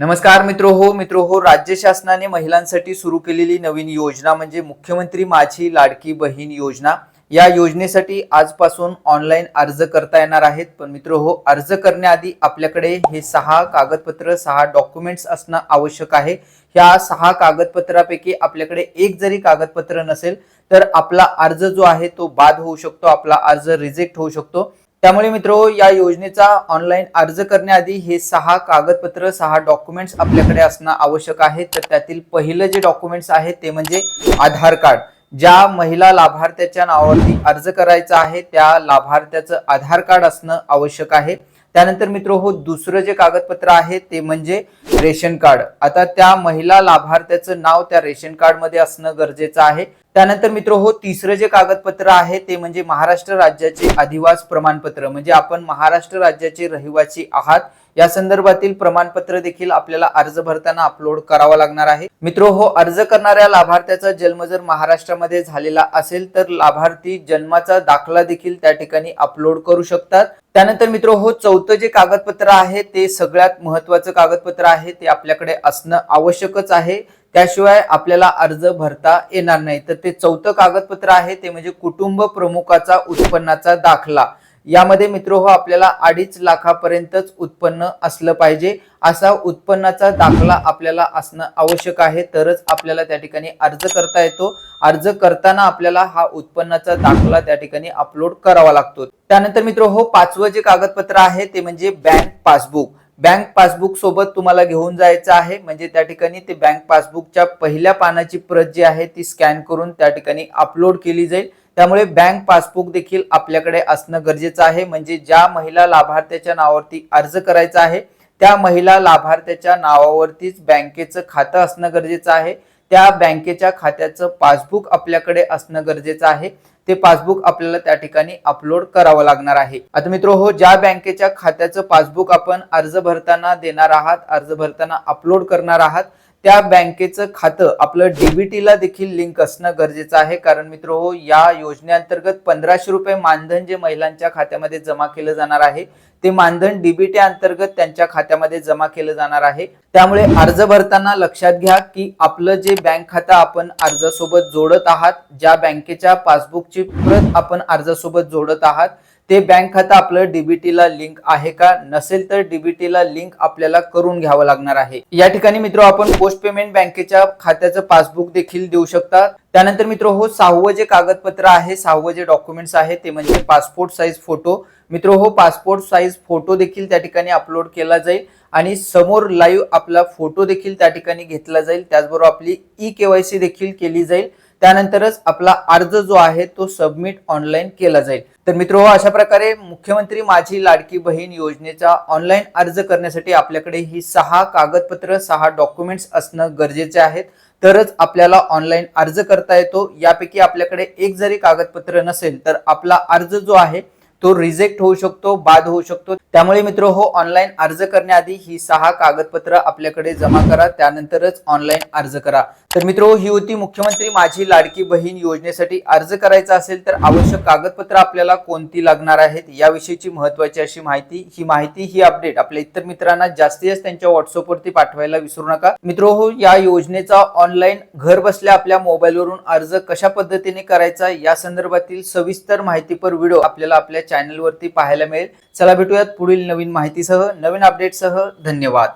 नमस्कार मित्रो हो मित्रो हो राज्य शासनाने महिलांसाठी सुरू केलेली नवीन योजना म्हणजे मुख्यमंत्री माझी लाडकी बहीण योजना. या योजनेसाठी आजपासून ऑनलाईन अर्ज करता येणार आहेत. पण मित्र हो अर्ज करण्याआधी आपल्याकडे हे सहा कागदपत्र सहा डॉक्युमेंट्स असणं आवश्यक आहे. ह्या सहा कागदपत्रापैकी आपल्याकडे एक जरी कागदपत्र नसेल तर आपला अर्ज जो आहे तो बाद होऊ शकतो आपला अर्ज रिजेक्ट होऊ शकतो. त्यामुळे मित्रो या योजनेचा ऑनलाईन अर्ज करण्याआधी हे सहा कागदपत्र सहा डॉक्युमेंट्स आपल्याकडे असणं आवश्यक आहे. तर त्यातील पहिलं जे डॉक्युमेंट्स आहे ते म्हणजे आधार कार्ड. ज्या महिला लाभार्थ्याच्या नावावरती अर्ज करायचा आहे त्या लाभार्थ्याचं आधार कार्ड असणं आवश्यक आहे. त्यानंतर मित्र हो दुसरं जे कागदपत्र आहे ते म्हणजे रेशन कार्ड. आता त्या महिला लाभार्थ्याचं नाव त्या रेशन कार्डमध्ये असणं गरजेचं आहे. त्यानंतर मित्र हो तिसरं जे कागदपत्र आहे ते म्हणजे महाराष्ट्र राज्याचे अधिवास प्रमाणपत्र. म्हणजे आपण महाराष्ट्र राज्याचे रहिवासी आहात. या संदर्भातील प्रमाणपत्र देखील आपल्याला अर्ज भरताना अपलोड करावा लागणार आहे. मित्र हो अर्ज करणाऱ्या लाभार्थ्याचा जन्म जर महाराष्ट्रामध्ये झालेला असेल तर लाभार्थी जन्माचा दाखला देखील त्या ठिकाणी अपलोड करू शकतात. त्यानंतर मित्र हो चौथं जे कागदपत्र आहे ते सगळ्यात महत्वाचं कागदपत्र आहे ते आपल्याकडे असणं आवश्यकच आहे. त्याशिवाय आपल्याला अर्ज भरता येणार नाही. तर ते चौथं कागदपत्र आहे ते म्हणजे कुटुंब प्रमुखाचा उत्पन्नाचा दाखला. यामध्ये मित्र हो आपल्याला अडीच लाखापर्यंतच उत्पन्न असलं पाहिजे. असा उत्पन्नाचा दाखला आपल्याला असणं आवश्यक आहे. तरच आपल्याला त्या ठिकाणी अर्ज करता येतो. अर्ज करताना आपल्याला हा उत्पन्नाचा दाखला त्या ठिकाणी अपलोड करावा लागतो. त्यानंतर मित्र हो पाचवं जे कागदपत्र आहे ते म्हणजे बँक पासबुक बँक पासबुक सोबत तुम्हाला घेऊन जायचं आहे. म्हणजे त्या ठिकाणी ते बँक पासबुकच्या पहिल्या पानाची प्रत जी आहे ती स्कॅन करून त्या ठिकाणी अपलोड केली जाईल. त्यामुळे बँक पासबुक देखील आपल्याकडे असणं गरजेचं आहे. म्हणजे ज्या महिला लाभार्थ्याच्या नावावरती अर्ज करायचा आहे त्या महिला लाभार्थ्याच्या नावावरतीच बँकेचं खातं असणं गरजेचं आहे. त्या बँकेच्या खात्याचं पासबुक आपल्याकडे असणं गरजेचं आहे. ते पासबुक आपल्याला त्या ठिकाणी अपलोड करावं लागणार आहे. आता मित्र हो ज्या बँकेच्या खात्याचं पासबुक आपण अर्ज भरताना देणार आहात अर्ज भरताना अपलोड करणार आहात त्या बँकेचं खातं आपलं डीबीटी ला देखील लिंक असणं गरजेचं आहे. कारण मित्र हो या योजनेअंतर्गत पंधराशे रुपये मानधन जे महिलांच्या खात्यामध्ये जमा केलं जाणार आहे ते मानधन डीबीटी अंतर्गत त्यांच्या खात्यामध्ये जमा केलं जाणार आहे. त्यामुळे अर्ज भरताना लक्षात घ्या की आपलं जे बँक खातं आपण अर्जासोबत जोडत आहात ज्या बँकेच्या पासबुकची प्रत आपण अर्जासोबत जोडत आहात ते बँक खातं आपलं डीबीटीला लिंक आहे का? नसेल तर डीबीटीला लिंक आपल्याला करून घ्यावं लागणार आहे. या ठिकाणी मित्र आपण पोस्ट पेमेंट बँकेच्या खात्याचं पासबुक देखील देऊ शकता. त्यानंतर मित्र हो सहावं जे कागदपत्र आहे सहावं जे डॉक्युमेंट्स आहे ते म्हणजे पासपोर्ट साईज फोटो मित्र हो पासपोर्ट साईज फोटो देखील त्या ठिकाणी अपलोड केला जाईल आणि समोर लाईव्ह आपला फोटो देखील त्या ठिकाणी घेतला जाईल. त्याचबरोबर आपली ई केवायसी देखील केली जाईल. त्यानंतरच आपला अर्ज जो आहे तो सबमिट ऑनलाईन केला जाईल. तर मित्र अशा प्रकारे मुख्यमंत्री माझी लाडकी बहीण योजनेचा ऑनलाईन अर्ज करण्यासाठी आपल्याकडे ही सहा कागदपत्र सहा डॉक्युमेंट्स असणं गरजेचे आहेत. तरच आपल्याला ऑनलाईन अर्ज करता येतो. यापैकी आपल्याकडे एक जरी कागदपत्र नसेल तर आपला अर्ज जो आहे तो रिजेक्ट होऊ शकतो बाद होऊ शकतो. त्यामुळे मित्र हो ऑनलाईन अर्ज करण्याआधी ही सहा कागदपत्र आपल्याकडे जमा करा त्यानंतरच ऑनलाईन अर्ज करा. तर मित्र ही होती मुख्यमंत्री माझी लाडकी बहीण योजनेसाठी अर्ज करायचा असेल तर आवश्यक कागदपत्र आपल्याला कोणती लागणार आहेत याविषयीची महत्वाची अशी माहिती ही माहिती ही अपडेट आपल्या इतर मित्रांना जास्तीत जास्त त्यांच्या व्हॉट्सअपवरती पाठवायला विसरू नका. मित्र हो या योजनेचा ऑनलाईन घर बसल्या आपल्या मोबाईलवरून अर्ज कशा पद्धतीने करायचा या संदर्भातील सविस्तर माहितीपर व्हिडिओ आपल्याला आपल्या चॅनलवरती पाहायला मिळेल. चला भेटूयात पुढील नवीन माहितीसह नवीन अपडेटसह धन्यवाद.